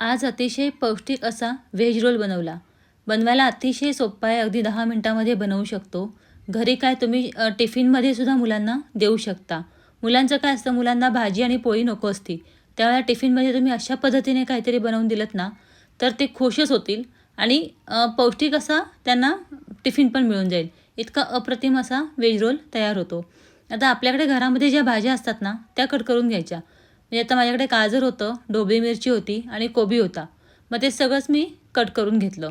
आज अतिशय पौष्टिक असा व्हेज रोल बनवला. बनवायला अतिशय सोपा आहे अगदी दहा मिनटामध्ये बनवू शकतो. घरी काय तुम्ही टिफिनमध्ये सुद्धा मुलांना देऊ शकता. मुलांचं काय असतं मुलांना भाजी आणि पोळी नको असती. त्यावेळेला टिफिनमध्ये तुम्ही अशा पद्धतीने काहीतरी बनवून दिलं ना तर ते खुशच होतील आणि पौष्टिक असा त्यांना टिफिन पण मिळून जाईल. इतका अप्रतिम असा व्हेज रोल तयार होतो. आता आपल्याकडे घरामध्ये ज्या भाज्या असतात ना त्या कट करून घ्यायच्या. म्हणजे आता माझ्याकडे गाजर होतं ढोबळी मिरची होती आणि कोबी होता. मग ते सगळंच मी कट करून घेतलं.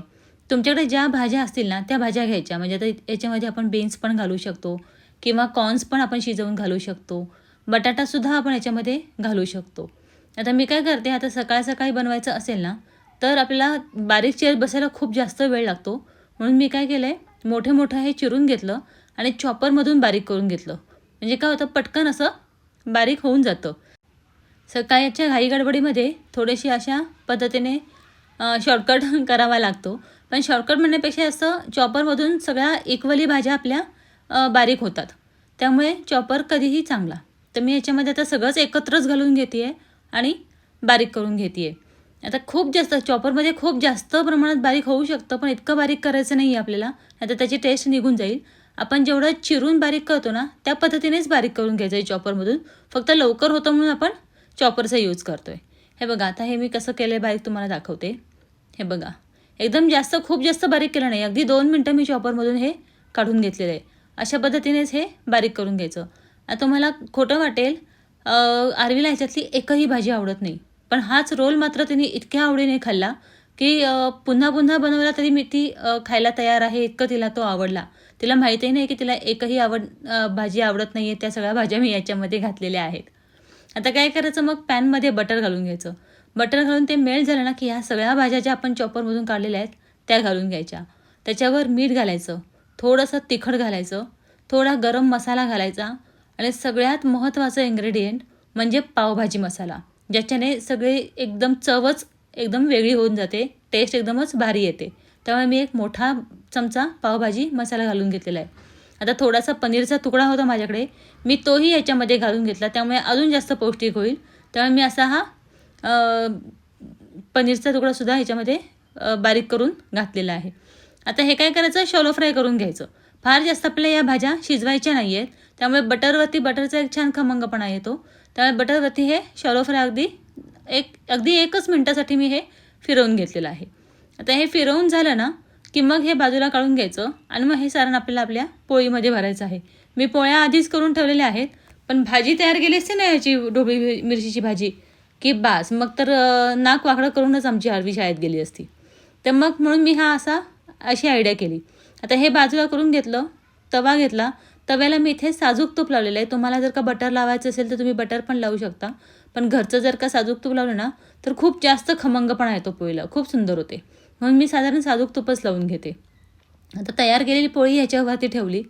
तुमच्याकडे ज्या भाज्या असतील ना त्या भाज्या घ्यायच्या. म्हणजे आता याच्यामध्ये आपण बीन्स पण घालू शकतो किंवा कॉर्न्स पण आपण शिजवून घालू शकतो. बटाटासुद्धा आपण याच्यामध्ये घालू शकतो. आता मी काय करते आता सकाळ सकाळी बनवायचं असेल ना तर आपल्याला बारीक चेअर बसायला खूप जास्त वेळ लागतो. म्हणून मी काय केलं आहे मोठे मोठं हे चिरून घेतलं आणि चॉपरमधून बारीक करून घेतलं. म्हणजे काय होतं पटकन असं बारीक होऊन जातं. सकाळच्या घाई गडबडीमध्ये थोडीशी अशा पद्धतीने शॉर्टकट करावा लागतो. पण शॉर्टकट म्हणण्यापेक्षा असं चॉपरमधून सगळ्या इक्वली भाज्या आपल्या बारीक होतात. त्यामुळे चॉपर कधीही चांगला. तर मी याच्यामध्ये आता सगळंच एकत्रच घालून घेते आहे आणि बारीक करून घेते आहे आता खूप जास्त चॉपरमध्ये खूप जास्त प्रमाणात बारीक होऊ शकतं पण इतकं बारीक करायचं नाही आहे आपल्याला. आता त्याची टेस्ट निघून जाईल. आपण जेवढं चिरून बारीक करतो ना त्या पद्धतीनेच बारीक करून घ्यायचं आहे चॉपरमधून फक्त लवकर होतं म्हणून आपण चॉपरचा यूज करतो आहे हे बघा आता हे मी कसं केलं आहे बारीक तुम्हाला दाखवते. हे बघा एकदम जास्त खूप जास्त बारीक केलं नाही. अगदी दोन मिनटं मी चॉपरमधून हे काढून घेतलेलं आहे. अशा पद्धतीनेच हे बारीक करून घ्यायचं. आता तुम्हाला खोटं वाटेल आरवीला ह्याच्यातली एकही भाजी आवडत नाही. पण हाच रोल मात्र तिने इतक्या आवडीने खाल्ला की पुन्हा पुन्हा बनवला तरी मी ती खायला तयार आहे इतकं तिला तो आवडला. तिला माहीतही नाही की तिला एकही आवड भाजी आवडत नाही आहे त्या सगळ्या भाज्या मी याच्यामध्ये घातलेल्या आहेत. आता काय करायचं? मग पॅनमध्ये बटर घालून घ्यायचं. बटर घालून ते मेल्ट झालं ना की ह्या सगळ्या भाज्या ज्या आपण चॉपरमधून काढलेल्या आहेत त्या घालून घ्यायच्या. त्याच्यावर मीठ घालायचं. थोडंसं तिखट घालायचं. थोडा गरम मसाला घालायचा. आणि सगळ्यात महत्त्वाचं इन्ग्रेडियंट म्हणजे पावभाजी मसाला ज्याच्याने सगळे एकदम चवच एकदम वेगळी होऊन जाते. टेस्ट एकदमच भारी येते. त्यामुळे मी एक मोठा चमचा पावभाजी मसाला घालून घेतलेला आहे. आता थोडासा पनीरचा तुकडा होता माझ्याकडे. मी तोही याच्यामध्ये घालून घेतला. त्यामुळे अजून जास्त पौष्टिक होईल. त्यामुळे मी असा हा पनीरचा तुकडासुद्धा ह्याच्यामध्ये बारीक करून घातलेला आहे. आता हे काय करायचं? शॉलो फ्राय करून घ्यायचं. फार जास्त आपल्या या भाज्या शिजवायच्या नाही आहेत त्यामुळे बटरवरती बटरचा एक छान खमंगपणा येतो. त्यामुळे बटरवरती हे शॉलो फ्राय अगदी एक अगदी एकच मिनटासाठी मी हे फिरवून घेतलेलं आहे. आता हे फिरवून झालं ना की मग हे बाजूला काढून घ्यायचं आणि मग हे सारण आपल्याला आपल्या पोळीमध्ये भरायचं आहे. मी पोळ्या आधीच करून ठेवलेल्या आहेत पण भाजी तयार केली असते ना याची ढोबळी मिरचीची भाजी की बास मग तर नाक वाकडं करूनच आमची आरवी शाळेत गेली असती. तर मग म्हणून मी हा असा अशी आयडिया केली. आता हे बाजूला करून घेतलं तवा घेतला. तव्याला मी इथे साजूक तूप लावलेलं आहे. तुम्हाला जर का बटर लावायचं असेल तर तुम्ही बटर पण लावू शकता. पण घरचं जर का साजूक तूप लावलं ना तर खूप जास्त खमंगपणा येतो पोळीला. खूप सुंदर होते. म्हणून मी साधारण साजूक तुपच लावून घेते. आता तयार केलेली पोळी ह्याच्यावरती ठेवली.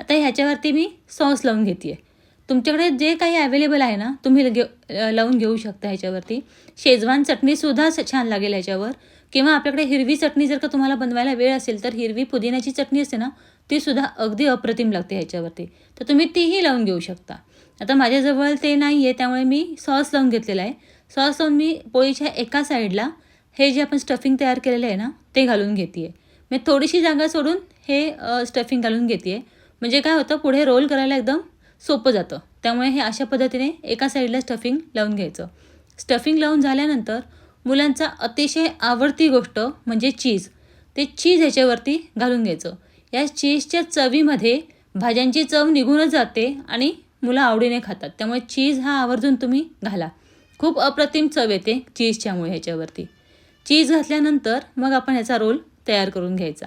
आता ह्याच्यावरती मी सॉस लावून घेते आहे तुमच्याकडे जे काही अवेलेबल आहे ना तुम्ही घेऊ लावून घेऊ शकता ह्याच्यावरती. शेजवान चटणीसुद्धा छान लागेल ह्याच्यावर. किंवा आपल्याकडे हिरवी चटणी जर का तुम्हाला बनवायला वेळ असेल तर हिरवी पुदिन्याची चटणी असते ना तीसुद्धा अगदी अप्रतिम लागते ह्याच्यावरती. तर तुम्ही तीही लावून घेऊ शकता. आता माझ्याजवळ ते नाही आहे त्यामुळे मी सॉस लावून घेतलेला आहे. सॉस लावून मी पोळीच्या एका साईडला हे जे आपण स्टफिंग तयार केलेलं आहे ना ते घालून घेते आहे मी थोडीशी जागा सोडून हे स्टफिंग घालून घेते आहे म्हणजे काय होतं पुढे रोल करायला एकदम सोपं जातं. त्यामुळे हे अशा पद्धतीने एका साईडला स्टफिंग लावून घ्यायचं. स्टफिंग लावून झाल्यानंतर मुलांचा अतिशय आवडती गोष्ट म्हणजे चीज ते चीज ह्याच्यावरती घालून घ्यायचं. या चीजच्या चवीमध्ये भाज्यांची चव निघूनच जाते आणि मुलं आवडीने खातात. त्यामुळे चीज हा आवर्जून तुम्ही घाला. खूप अप्रतिम चव येते चीजच्यामुळे ह्याच्यावरती. चीज घातल्यानंतर मग आपण ह्याचा रोल तयार करून घ्यायचा.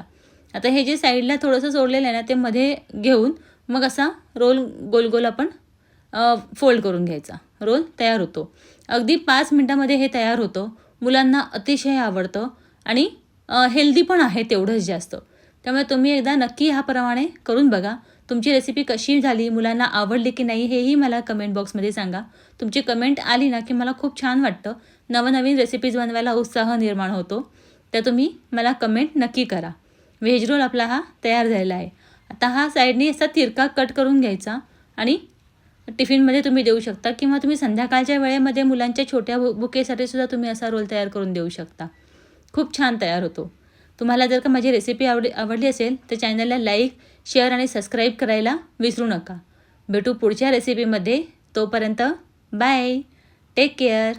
आता हे जे साईडला थोडंसं सोडलेलं आहे ना ते मध्ये घेऊन मग असा रोल गोल गोल आपण फोल्ड करून घ्यायचा. रोल तयार होतो. अगदी पाच मिनटामध्ये हे तयार होतं. मुलांना अतिशय आवडतं आणि हेल्दी पण आहे तेवढंच जास्त. त्यामुळे तुम्ही एकदा नक्की ह्याप्रमाणे करून बघा. तुमची रेसिपी कशी झाली मुलांना आवडली की नाही हेही मला कमेंट बॉक्समध्ये सांगा. तुमची कमेंट आली ना की मला खूप छान वाटतं. नवनवीन रेसिपीज बनवायला उत्साह निर्माण होतो. तर तुम्ही मला कमेंट नक्की करा. व्हेज रोल आपला हा तयार झालेला आहे. आता हा साईडने असा तिरका कट करून घ्यायचा आणि टिफिनमध्ये तुम्ही देऊ शकता किंवा तुम्ही संध्याकाळच्या वेळेमध्ये मुलांच्या छोट्या बु बुकेसाठी सुद्धा तुम्ही असा रोल तयार करून देऊ शकता. खूप छान तयार होतो. तुम्हाला जर का माझी रेसिपी आवडी आवडली असेल तर चॅनलला लाईक शेअर आणि सबस्क्राईब करायला विसरू नका. भेटू पुढच्या रेसिपीमध्ये तोपर्यंत बाय टेक केअर